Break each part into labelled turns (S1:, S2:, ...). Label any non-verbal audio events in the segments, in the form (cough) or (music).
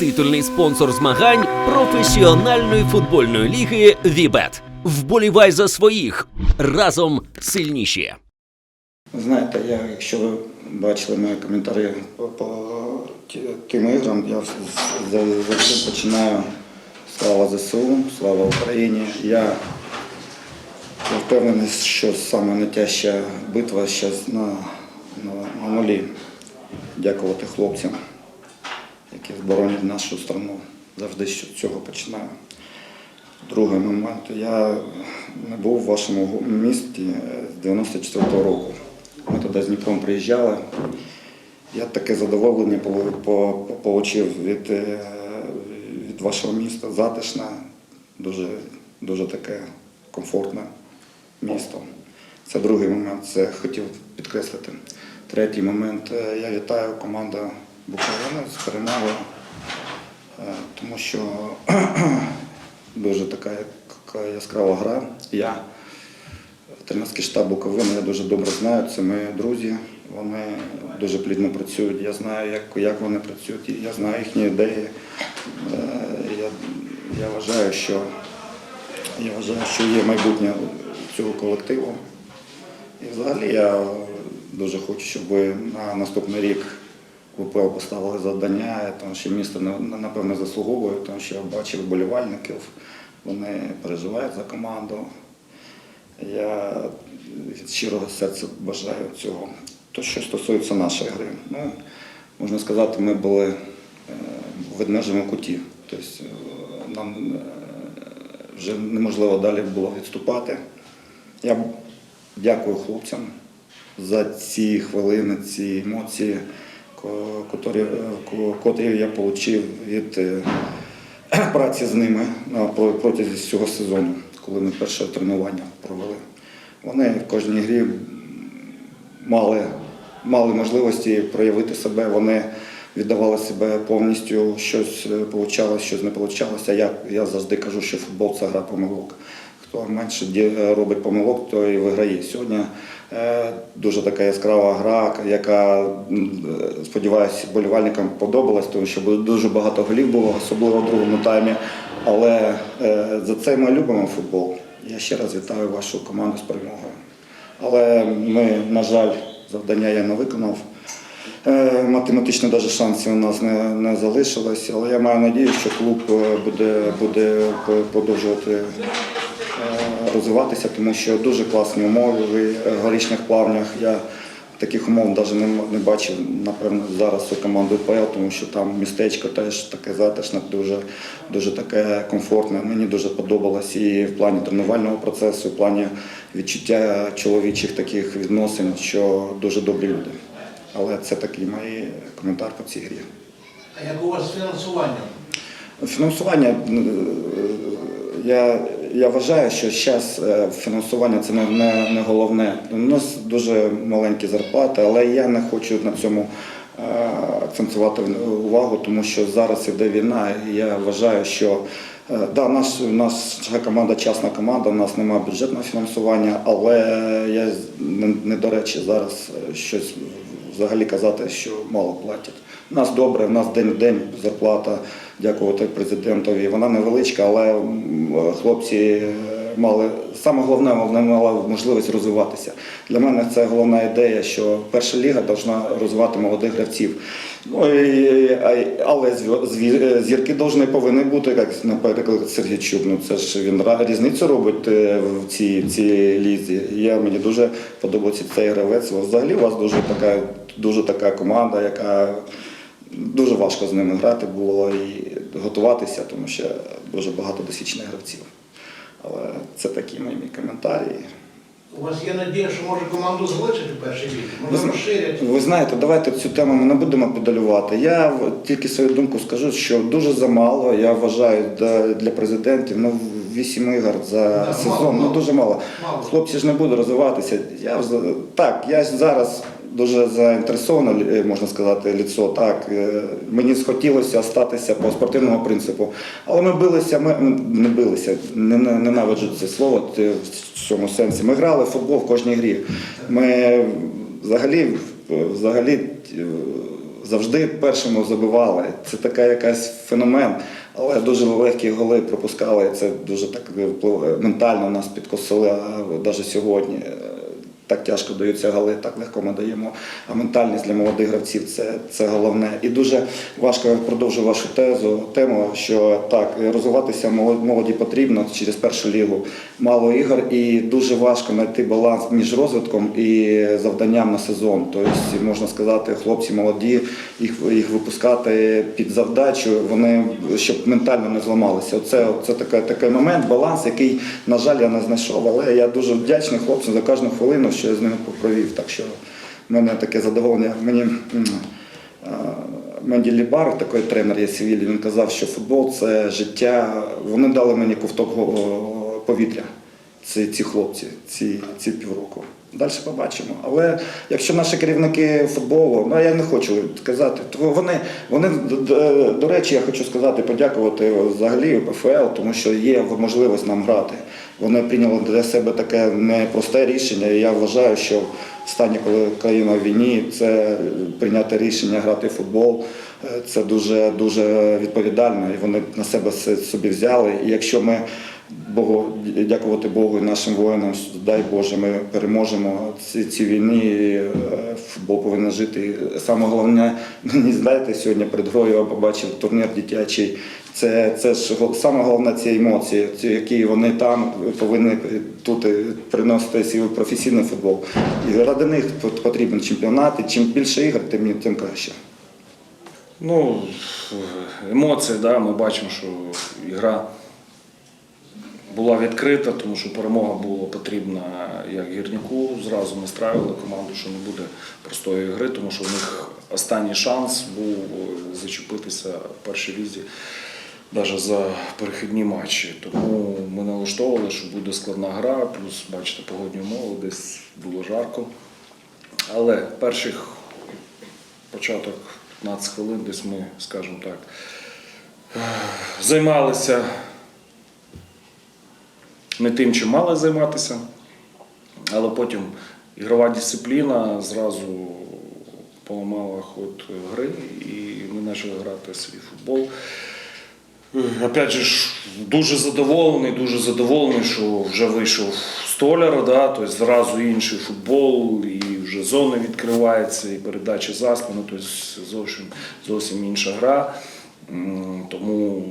S1: титульний спонсор змагань професіональної футбольної ліги Вібет. Вболівай за своїх разом сильніші.
S2: Знаєте, я, якщо ви бачили мої коментарі по, по тим іграм, я завжди починаю слава ЗСУ, слава Україні. Я, я впевнений, що саме найтяжча битва зараз на, на, на нулі. Дякувати хлопцям, які зборонять нашу страну. Завжди з цього починаю. Другий момент. Я не був в вашому місті з 94-го року. Ми туди з Дніпром приїжджали. Я таке задоволення отримав від, е, від вашого міста. Затишне, дуже, дуже таке комфортне місто. Це другий момент, це хотів підкреслити. Третій момент. е, Я вітаю команду Буковини з е, тому що (clears throat) дуже така яка яскрава гра. Я тренерський штаб Буковини я дуже добре знаю. Це мої друзі. Вони дуже плідно працюють. Я знаю, як, як вони працюють, я знаю їхні ідеї. Е, Я, я вважаю, що я вважаю, що є майбутнє цього колективу. І взагалі я дуже хочу, щоб на наступний рік ВПЛ поставили завдання, тому що місто на- на- напевно заслуговує, тому що я бачив вболівальників, вони переживають за команду. Я від щирого серця бажаю цього. То, що стосується нашої гри, ну, можна сказати, ми були е, в ведмежому куті. Тобто е, нам е, вже неможливо далі було відступати. Я дякую хлопцям за ці хвилини, ці емоції, котрі, е, котрі я отримав від е, (clears throat) праці з ними на про- протязі всього сезону, коли ми перше тренування провели. Вони в кожній грі мали, мали можливості проявити себе. Вони віддавали себе повністю, щось вийшло, щось не вийшло. Я, я завжди кажу, що футбол це гра помилок. Хто менше робить помилок, той виграє. Сьогодні е, дуже така яскрава гра, яка, е, сподіваюся, болівальникам подобалась, тому що дуже багато голів було, особливо в другому таймі. Але е, за це ми любимо футбол. Я ще раз вітаю вашу команду з перемогою. Але ми, на жаль, завдання я не виконав. Е, Математично навіть шансів у нас не, не залишилось, але я маю надію, що клуб е, буде, буде продовжувати е, розвиватися, тому що дуже класні умови в е, горішніх плавнях. Я таких умов навіть не, бачив, напевно, зараз у команди УПЛ, тому що там містечко теж таке затишне, дуже, дуже таке комфортне. Мені дуже подобалось і в плані тренувального процесу, і в плані відчуття чоловічих таких відносин, що дуже добрі люди. Але це такий мій коментар по цій грі.
S3: А як у вас з фінансуванням?
S2: Фінансування, е, я, я вважаю, що зараз фінансування це не, не, не головне. У нас дуже маленькі зарплати, але я не хочу на цьому е, акцентувати увагу, тому що зараз іде війна, і я вважаю, що е, да, наш, наша команда частна команда, у нас немає бюджетного фінансування, але я не, не до речі зараз е, щось взагалі казати, що мало платять. У нас добре, у нас день в день зарплата, дякувати президентові. Вона невеличка, але хлопці е, мали саме головне, вони мали можливість розвиватися. Для мене це головна ідея, що перша ліга повинна розвивати молодих гравців. Ну, і, але зірки повинні повинні бути, як, наприклад, Сергій Чуб. Ну, це ж він різницю робить е, в цій, цій лізі. Я, мені дуже подобається цей гравець. Взагалі у вас дуже така, дуже така команда, яка дуже важко з ними грати було і готуватися, тому що дуже багато досвідчених гравців. Але це такі мої коментарі.
S3: У вас є надія, що може команду залишити першій?
S2: Ви,
S3: Може розширять?
S2: ви знаєте, давайте цю тему ми не будемо педалювати. Я тільки свою думку скажу, що дуже замало. Я вважаю для, президентів ну, 8 ігор за
S3: Да,
S2: сезон.
S3: мало,
S2: ну дуже мало.
S3: Мало.
S2: Хлопці ж не будуть розвиватися. Я так, я зараз дуже заінтересоване, лі- можна сказати, ліцо. Так Е, мені схотілося статися по спортивному принципу. Але ми билися, ми не билися, не, не- ненавиджу це слово в цьому сенсі. Ми грали в футбол в кожній грі. Ми взагалі, взагалі е, завжди першими забивали. Це така якась феномен. Але дуже легкі голи пропускали. Це дуже так ментально нас підкосили. Навіть сьогодні е, так тяжко даються голи, так легко ми даємо. А ментальність для молодих гравців це, це головне. І дуже важко продовжу вашу тезу, тему, що так, розвиватися молод- молоді потрібно через першу лігу. Мало ігор, і дуже важко знайти баланс між розвитком і завданням на сезон. Тобто, можна сказати, хлопці молоді, їх, їх випускати під завдачу, вони щоб ментально не зламалися. Оце, це такий, такий момент, баланс, який, на жаль, я не знайшов. Але я дуже вдячний хлопцям за кожну хвилину, що я з ними провів. Так що в мене таке задоволення. Мені Менді Лібар, такий тренер є Севілі, він казав, що футбол це життя. Вони дали мені ковток повітря. Ці, ці хлопці, ці, ці півроку. Далі побачимо. Але якщо наші керівники футболу, ну я не хочу сказати, то вони, вони до речі, я хочу сказати, подякувати взагалі ПФЛ, тому що є можливість нам грати. Вони прийняли для себе таке непросте рішення. І я вважаю, що в стані, коли країна в війні, це прийняти рішення грати в футбол. Е, Це дуже дуже відповідально, і вони на себе це собі взяли. І якщо ми Богу, дякувати Богу і нашим воїнам, дай Боже, ми переможемо ці, ці війни. і, е, Футбол повинен жити. Саме головне, мені знаєте, сьогодні перед грою я побачив турнір дитячий. Це, це ж саме головне ці емоції, ці, які вони там повинні тут е, приносити свій професійний футбол. І ради них потрібен чемпіонат. І чим більше ігор, тим, тим краще.
S4: Ну, емоції, да, ми бачимо, що гра була відкрита, тому що перемога була потрібна як гірнику. Зразу настраювали команду, що не буде простої гри, тому що в них останній шанс був е, зачепитися в першій лізі. Навіть за перехідні матчі. Тому ми налаштовували, що буде складна гра, плюс, бачите, погодні умови, десь було жарко. Але перших початок 15 хвилин, десь ми, скажімо так, займалися не тим, чим мали займатися, але потім ігрова дисципліна зразу поламала ход гри, і ми почали грати свій футбол. Е, Опять же, дуже задоволений, дуже задоволений, що вже вийшов столяр, да, тобто зразу інший футбол, і вже зони відкривається, і передачі за спину, тобто зовсім, зовсім інша гра. Тому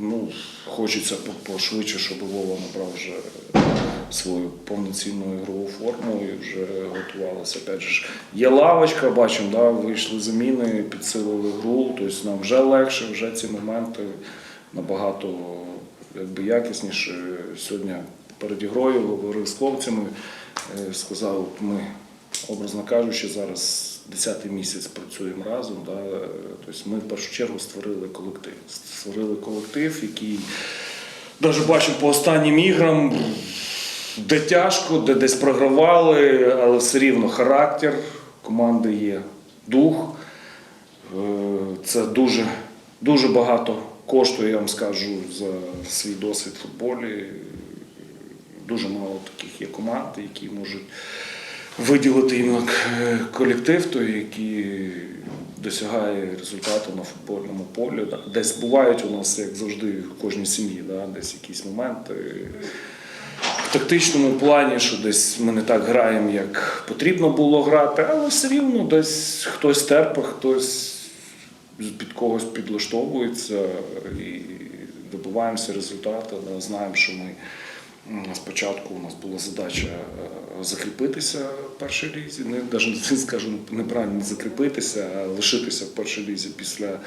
S4: ну, хочеться пошвидше, щоб Вова набрав вже свою повноцінну ігрову форму і вже готувалися. Опять же, є лавочка, бачимо, да, вийшли заміни, підсилили гру, тобто нам вже легше, вже ці моменти набагато якби, якісніше. Сьогодні перед ігрою говорив з хлопцями, е, сказав, ми, образно кажучи, зараз 10-й місяць працюємо разом. Да, тобто ми в першу чергу створили колектив. Створили колектив, який навіть бачимо по останнім іграм, де тяжко, де десь програвали, але все рівно характер команди є, дух. Е, Це дуже, дуже багато коштує, я вам скажу, за свій досвід в футболі. Дуже мало таких є команд, які можуть виділити іменно к- колектив, той, який досягає результату на футбольному полі. Десь бувають у нас, як завжди, в кожній сім'ї, десь якісь моменти. Тактичному плані, що десь ми не так граємо, як потрібно було грати, але все рівно десь хтось терпить, хтось під когось підлаштовується і добиваємося результату. але Знаємо, що ми спочатку у нас була задача е, закріпитися в першій лізі. Не навіть не (laughs) скажу неправильно не закріпитися, а лишитися в першій лізі після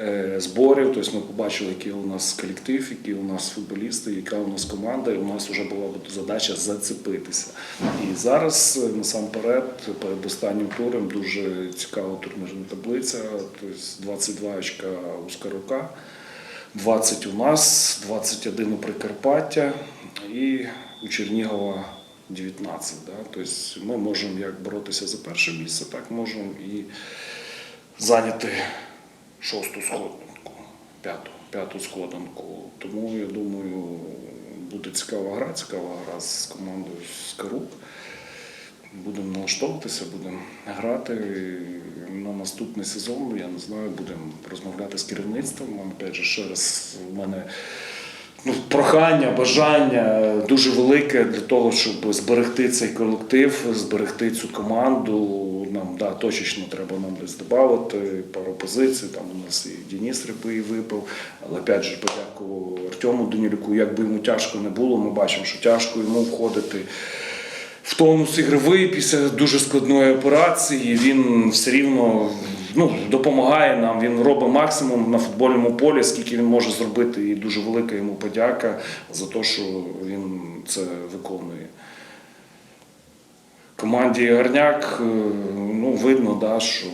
S4: е, зборів. Тобто ми побачили, який у нас колектив, які у нас футболісти, яка у нас команда, і у нас вже була задача зацепитися. І зараз е, насамперед перед останнім туром дуже цікава турнірна таблиця. Тобто 22 очка у Скарука. 20 у нас, 21 у Прикарпаття і у Чернігова 19. Да? Тобто ми можемо як боротися за перше місце, так можемо і зайняти шосту сходинку, п'яту, п'яту сходинку. Тому я думаю, буде цікава гра, цікава гра з командою Скарук. Будемо налаштовуватися, будемо грати. На наступний сезон, я не знаю, будемо розмовляти з керівництвом. Опять же, ще раз, у мене ну, прохання, бажання дуже велике для того, щоб зберегти цей колектив, зберегти цю команду. Нам да, точечно треба нам десь додати пару позицій. Там у нас і Денис Рипий випав. Але опять же, подякував Артему Данілюку. Як би йому тяжко не було, ми бачимо, що тяжко йому входити в тонус ігровий після дуже складної операції. Він все рівно ну, допомагає нам. Він робить максимум на футбольному полі, скільки він може зробити. І дуже велика йому подяка за те, що він це виконує. Команді Гарняк, е, ну, видно, да, що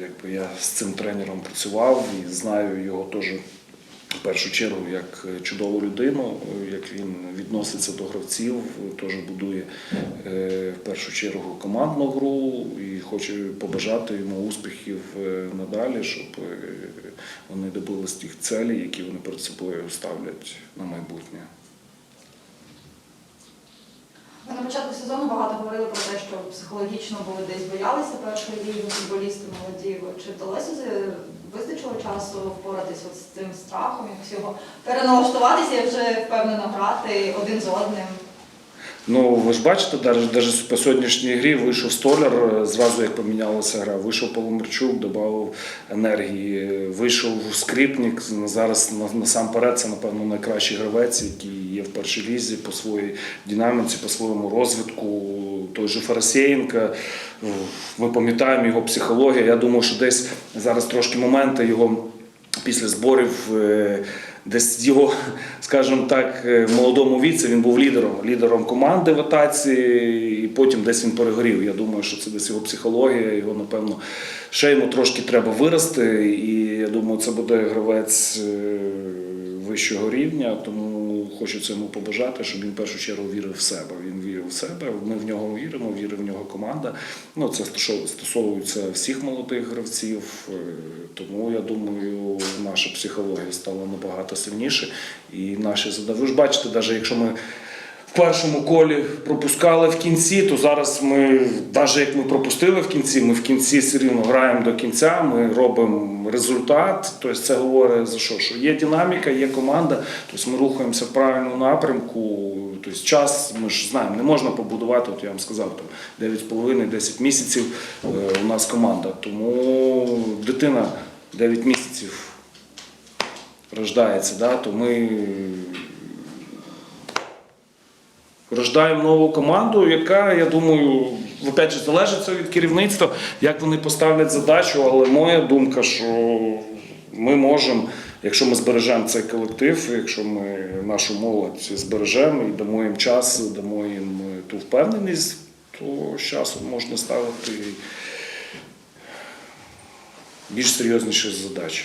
S4: якби я з цим тренером працював і знаю його теж в першу чергу як чудову людину, як він відноситься до гравців, теж будує е, в першу чергу командну гру і хочу побажати йому успіхів е, надалі, щоб е, вони добились тих целей, які вони перед собою ставлять на майбутнє.
S5: Ви на початку сезону багато говорили про те, що психологічно були десь боялися першої ліги футболісти молоді. Чи вдалося вистачило часу впоратись з цим страхом, якось його переналаштуватися і вже впевнено грати один з одним?
S4: Ну, ви ж бачите, навіть по сьогоднішній грі вийшов столяр, е, зразу як помінялася гра. Вийшов Поломарчук, додав енергії, вийшов скрипник. Зараз насамперед це, напевно, найкращий гравець, який є в першій лізі по своїй динаміці, по своєму розвитку. Той же Фарасєєнко, е, ми пам'ятаємо його психологію. Я думаю, що десь зараз трошки моменти його після зборів. Е, Десь його, скажімо так, е, в молодому віці він був лідером, лідером команди в атаці, і потім десь він перегорів. Я думаю, що це десь його психологія, його, напевно, ще йому трошки треба вирости. І я думаю, це буде гравець е, вищого рівня, тому хочеться цьому побажати, щоб він в першу чергу вірив в себе. Він вірив в себе, ми в нього віримо, вірить в нього команда. Ну, це стосов- стосовується всіх молодих гравців. е, Тому я думаю, наша психологія стала набагато сильніше. І наші задачі. Ви ж бачите, навіть якщо ми першому колі пропускали в кінці, то зараз ми, навіть як ми пропустили в кінці, ми в кінці все рівно граємо до кінця, ми робимо результат. Тобто це говорить за що? Що є динаміка, є команда, тобто ми рухаємося в правильному напрямку. Тобто час, ми ж знаємо, не можна побудувати, от я вам сказав, там 9,5-10 місяців е, у нас команда. Тому дитина 9 місяців рождається, да, то ми рождаємо нову команду, яка, я думаю, опять же, залежить від керівництва, як вони поставлять задачу, але моя думка, що ми можемо, якщо ми збережемо цей колектив, якщо ми нашу молодь збережемо і дамо їм час, дамо їм ту впевненість, то з часом можна ставити більш серйозніші задачі.